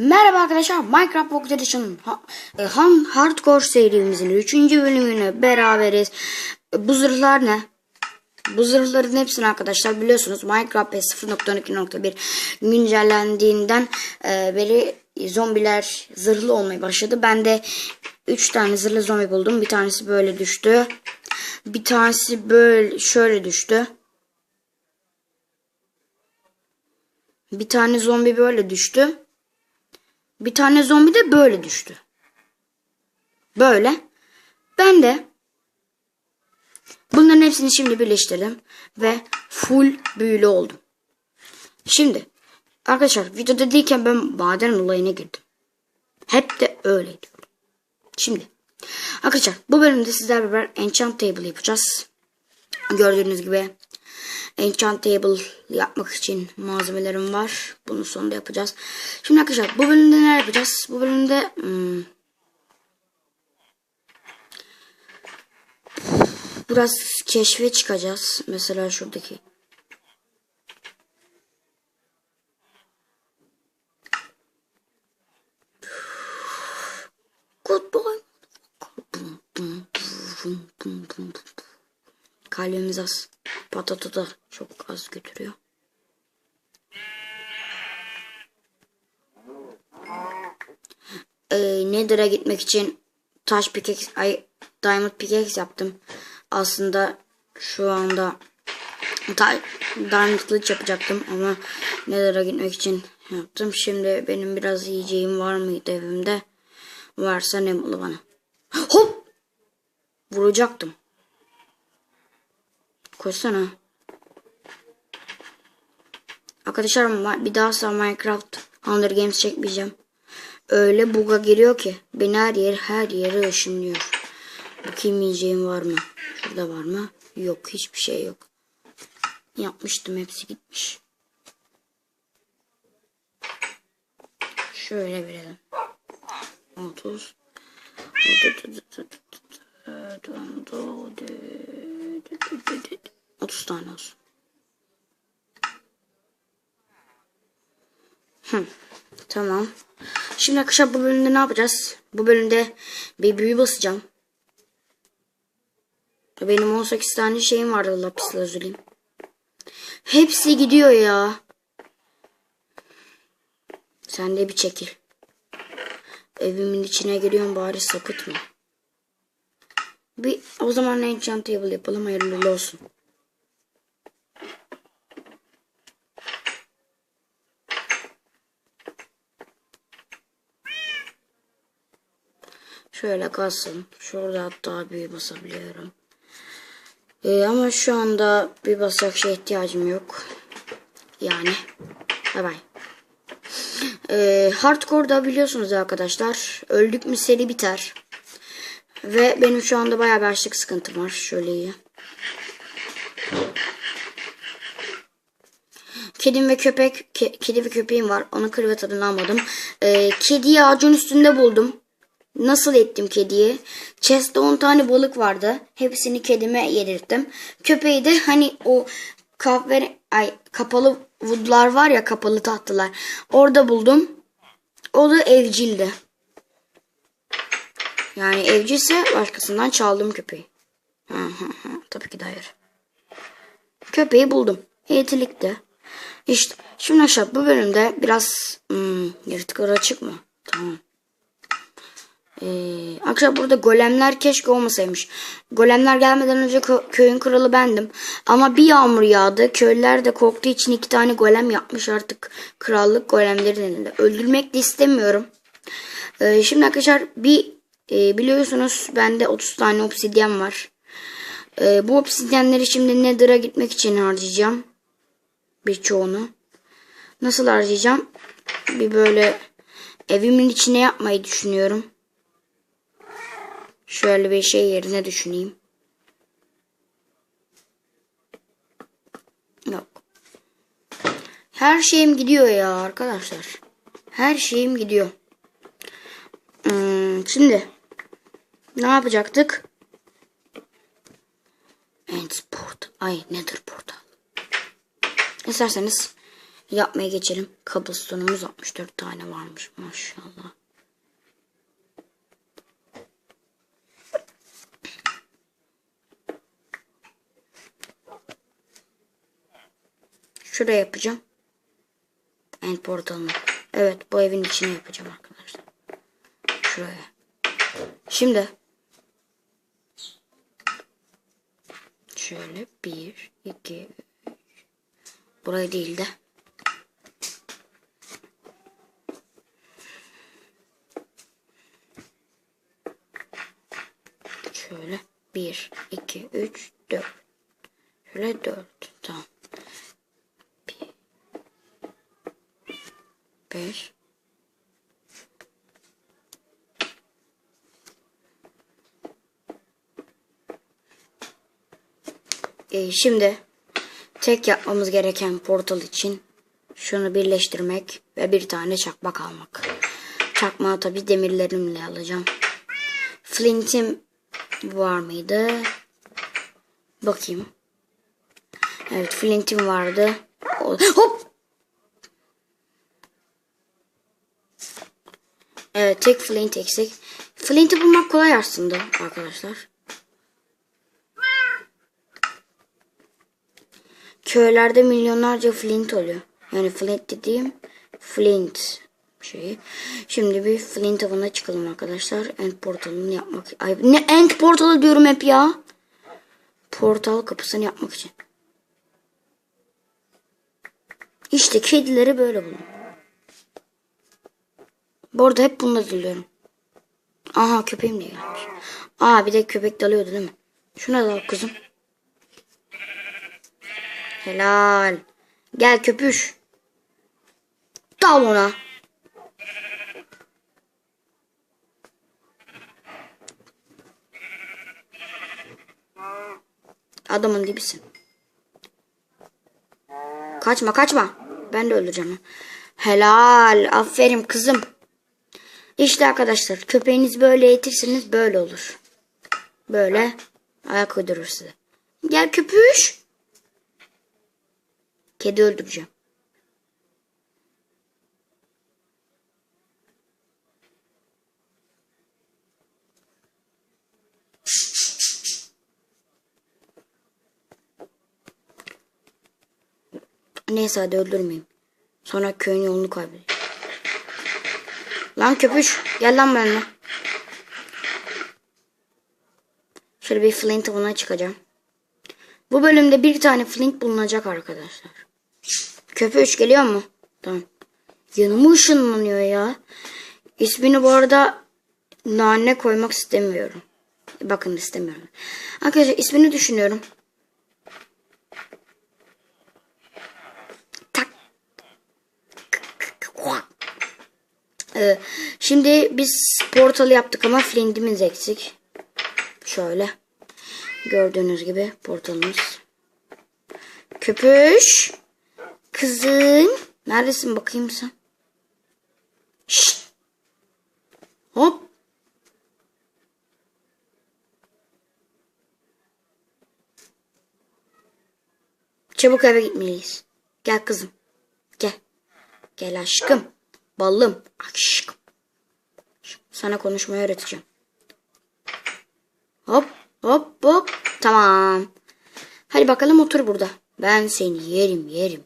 Merhaba arkadaşlar Minecraft Pocket Edition e, Han Hardcore serimizin 3. bölümüne beraberiz. Bu zırhlar ne? Bu zırhların hepsini arkadaşlar biliyorsunuz Minecraft 0.12.1 güncellendiğinden e, beri zombiler zırhlı olmaya başladı. Ben de 3 tane zırhlı zombi buldum. Bir tanesi böyle düştü. Bir tanesi böyle şöyle düştü. Bir tane zombi böyle düştü. Bir tane zombi de böyle düştü. Böyle. Ben de bunların hepsini şimdi birleştirdim. Ve full büyülü oldum. Şimdi arkadaşlar videoda değilken ben maden olayına girdim. Hep de öyle diyorum. Şimdi arkadaşlar bu bölümde sizlerle beraber enchant table yapacağız. Gördüğünüz gibi enchant table yapmak için malzemelerim var. Bunun sonunda yapacağız. Şimdi arkadaşlar bu bölümde ne yapacağız? Bu bölümde hmm, biraz keşfe çıkacağız. Mesela şuradaki Goodbye. Kalbimiz az. Patato da çok az götürüyor. Ee, Nether'a gitmek için taş pickaxe, ay diamond pickaxe yaptım. Aslında şu anda diamond kılıç yapacaktım ama Nether'a gitmek için yaptım. Şimdi benim biraz yiyeceğim var mıydı evimde? Varsa ne mutlu bana. Hop! Vuracaktım. Koşsana. Arkadaşlar bir daha asla Minecraft Hunger Games çekmeyeceğim. Öyle buga giriyor ki beni her yer her yere ışınlıyor. Bakayım yiyeceğim var mı? Şurada var mı? Yok hiçbir şey yok. Yapmıştım hepsi gitmiş. Şöyle verelim. 30 30 tane olsun. Hı, tamam. Şimdi arkadaşlar bu bölümde ne yapacağız? Bu bölümde bir büyü basacağım. Benim 18 tane şeyim vardı lapis lazuli. Hepsi gidiyor ya. Sen de bir çekil. Evimin içine giriyorum bari sapıtma. Bir o zaman enchant table yapalım hayırlı olsun. Şöyle kalsın. Şurada hatta bir basabiliyorum. Ee, ama şu anda bir basak şey ihtiyacım yok. Yani. Bay bay. Ee, hardcore'da biliyorsunuz arkadaşlar. Öldük mü seri biter. Ve benim şu anda bayağı bir açlık sıkıntım var. Şöyle iyi. Kedim ve köpek, ke- kedi ve köpeğim var. Onu kırvet adını almadım. Ee, kediyi ağacın üstünde buldum. Nasıl ettim kediyi? Chest'te 10 tane balık vardı. Hepsini kedime yedirttim. Köpeği de hani o kahve ay kapalı woodlar var ya kapalı tahtalar. Orada buldum. O da evcildi. Yani evcilse başkasından çaldım köpeği. Tabii ki de hayır. Köpeği buldum. Eğitilikti. İşte şimdi aşağı bu bölümde biraz hmm, yaratıklar açık mı? Tamam. Ee, arkadaşlar burada golemler keşke olmasaymış. Golemler gelmeden önce kö- köyün kralı bendim. Ama bir yağmur yağdı. Köylüler de korktuğu için iki tane golem yapmış artık. Krallık golemlerin elinde. Öldürmek de istemiyorum. Ee, şimdi arkadaşlar bir e, biliyorsunuz bende 30 tane obsidyen var. Ee, bu obsidyenleri şimdi Nether'a gitmek için harcayacağım. Birçoğunu. Nasıl harcayacağım? Bir böyle evimin içine yapmayı düşünüyorum. Şöyle bir şey yerine düşüneyim. Yok. Her şeyim gidiyor ya arkadaşlar. Her şeyim gidiyor. Hmm, şimdi ne yapacaktık? Endsport. Ay nedir portal? İsterseniz yapmaya geçelim. Cobblestone'umuz 64 tane varmış maşallah. Şuraya yapacağım. End portalını. Evet bu evin içine yapacağım arkadaşlar. Şuraya. Şimdi. Şöyle bir, iki, üç. Burayı değil de. Şöyle bir, iki, üç, dört. Şöyle dört. Tamam. Bir, beş, Ee, şimdi tek yapmamız gereken portal için şunu birleştirmek ve bir tane çakmak almak. Çakmağı tabi demirlerimle alacağım. Flint'im var mıydı? Bakayım. Evet Flint'im vardı. Hop! Evet tek Flint eksik. Flint'i bulmak kolay aslında arkadaşlar. Köylerde milyonlarca flint oluyor. Yani flint dediğim flint şeyi. Şimdi bir flint avına çıkalım arkadaşlar. End portalını yapmak. Ay, ne end portalı diyorum hep ya. Portal kapısını yapmak için. İşte kedileri böyle bulun. Bu arada hep bunu diliyorum. Aha köpeğim de gelmiş. Aa bir de köpek dalıyordu değil mi? Şuna da al kızım. Helal. Gel köpüş. Dal ona. Adamın gibisin. Kaçma kaçma. Ben de öldüreceğim. Helal. Aferin kızım. İşte arkadaşlar köpeğiniz böyle eğitirseniz böyle olur. Böyle ayak uydurur size. Gel köpüş. Kedi öldüreceğim. Neyse hadi öldürmeyeyim. Sonra köyün yolunu kaybedeceğim. Lan köpüş gel lan benimle. Şöyle bir flint avına çıkacağım. Bu bölümde bir tane flint bulunacak arkadaşlar. Köpüş geliyor mu? Tamam. Yanıma ışınlanıyor ya. İsmini bu arada nane koymak istemiyorum. Bakın istemiyorum. Arkadaşlar ismini düşünüyorum. Tak. Ee, şimdi biz portal yaptık ama flintimiz eksik. Şöyle. Gördüğünüz gibi portalımız. Köpüş. Kızım. Neredesin bakayım sen? Şşt. Hop. Çabuk eve gitmeliyiz. Gel kızım. Gel. Gel aşkım. Ballım. Aşkım. Sana konuşmayı öğreteceğim. Hop hop hop. Tamam. Hadi bakalım otur burada. Ben seni yerim yerim.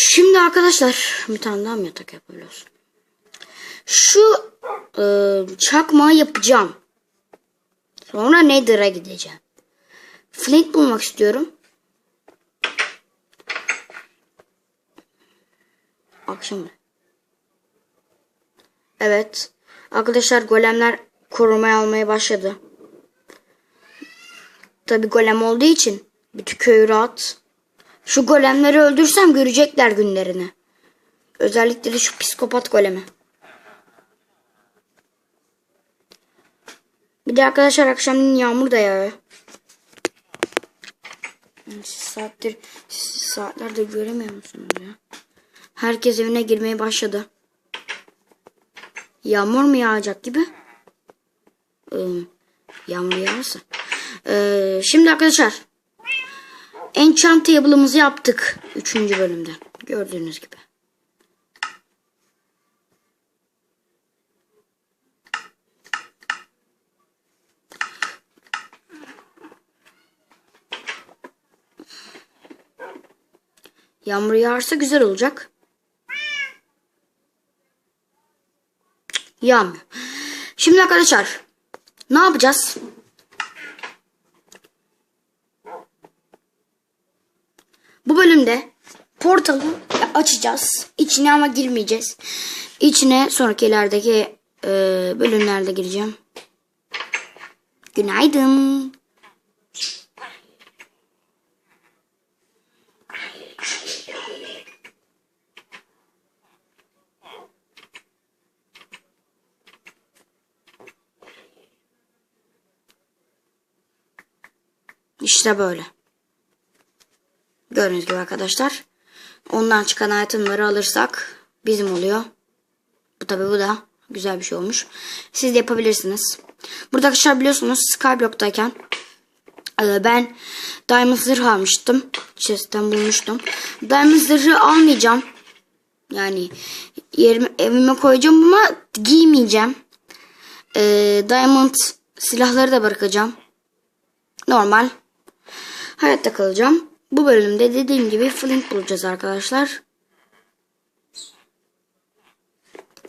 Şimdi arkadaşlar bir tane daha mı yatak yapabiliyoruz? Şu e, çakmağı yapacağım. Sonra Nether'a gideceğim. Flint bulmak istiyorum. Bak şimdi. Evet. Arkadaşlar golemler korumaya almaya başladı. Tabi golem olduğu için bütün köyü rahat. Şu golemleri öldürsem görecekler günlerini. Özellikle de şu psikopat golemi. Bir de arkadaşlar akşamleyin yağmur da yağıyor. Siz saattir siz saatlerde göremiyor musunuz ya? Herkes evine girmeye başladı. Yağmur mu yağacak gibi? Ee, yağmur yağarsa. Ee, şimdi arkadaşlar. Enchant table'ımızı yaptık. Üçüncü bölümde. Gördüğünüz gibi. Yağmur yağarsa güzel olacak. Yağmıyor. Şimdi arkadaşlar ne yapacağız? Bu bölümde portalı açacağız. İçine ama girmeyeceğiz. İçine sonraki ilerideki e, bölümlerde gireceğim. Günaydın. İşte böyle. Gördüğünüz gibi arkadaşlar. Ondan çıkan itemları alırsak bizim oluyor. Bu tabi bu da güzel bir şey olmuş. Siz de yapabilirsiniz. Burada arkadaşlar biliyorsunuz Skyblock'tayken e, ben Diamond zırh almıştım. Chest'ten bulmuştum. Diamond zırhı almayacağım. Yani yerime, evime koyacağım ama giymeyeceğim. E, Diamond silahları da bırakacağım. Normal. Hayatta kalacağım. Bu bölümde dediğim gibi flint bulacağız arkadaşlar.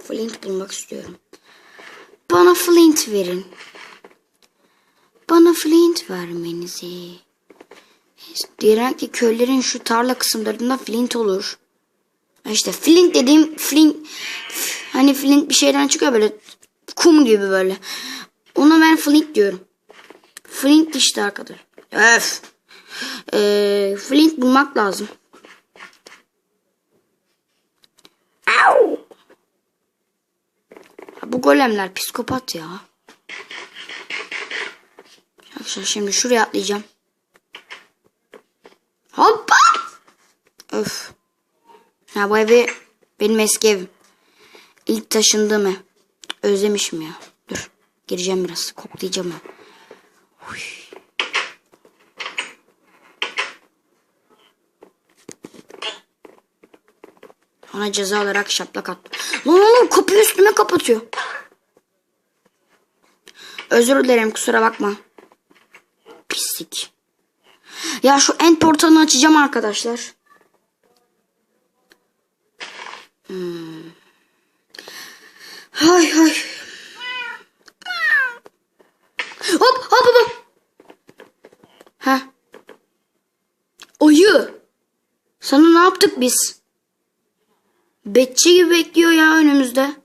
Flint bulmak istiyorum. Bana flint verin. Bana flint vermenizi. Diğer ki köylerin şu tarla kısımlarında flint olur. İşte flint dediğim flint hani flint bir şeyden çıkıyor böyle kum gibi böyle. Ona ben flint diyorum. Flint işte arkadaş. Öf. Ee, flint bulmak lazım. Au. Bu golemler psikopat ya. Arkadaşlar şimdi şuraya atlayacağım. Hoppa. Öf. Ha bu evi benim eski evim. İlk taşındığım ev. Özlemişim ya. Dur. Gireceğim biraz. Koklayacağım ben. Ona ceza olarak şaplak attım. Lan oğlum kapıyı üstüme kapatıyor. Özür dilerim kusura bakma. Pislik. Ya şu end portalını açacağım arkadaşlar. Hmm. Hay hay. Hop hop hop. Ha. Ayı. Sana ne yaptık biz? Betçi gibi bekliyor ya önümüzde.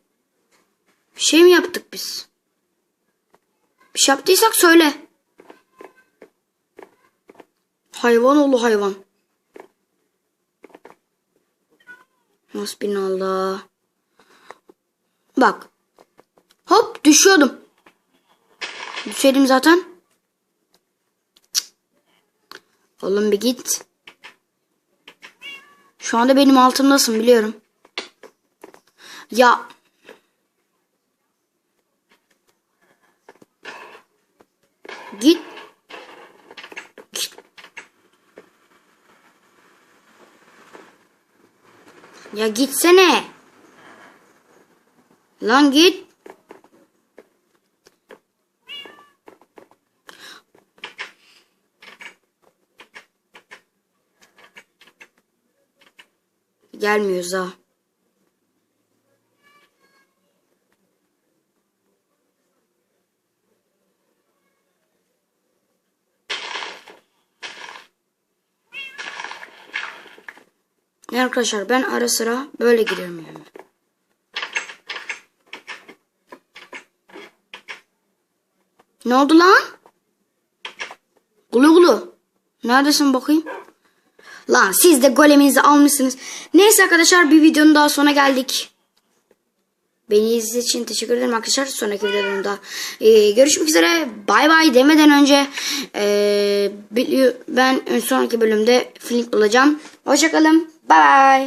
Bir şey mi yaptık biz? Bir şey yaptıysak söyle. Hayvan oğlu hayvan. Hasbinallah. Bak. Hop düşüyordum. Düşelim zaten. Cık. Oğlum bir git. Şu anda benim altımdasın biliyorum. Ya. Git. Git. Ya gitsene. Lan git. Gelmiyoruz ha. Ne arkadaşlar ben ara sıra böyle giriyorum yani. Ne oldu lan? Gulu gulu. Neredesin bakayım? Lan siz de goleminizi almışsınız. Neyse arkadaşlar bir videonun daha sona geldik. Beni izlediğiniz için teşekkür ederim arkadaşlar. Sonraki videolarımda ee, görüşmek üzere. Bay bay demeden önce ee, ben sonraki bölümde Flint olacağım. Hoşçakalın. Bay bay.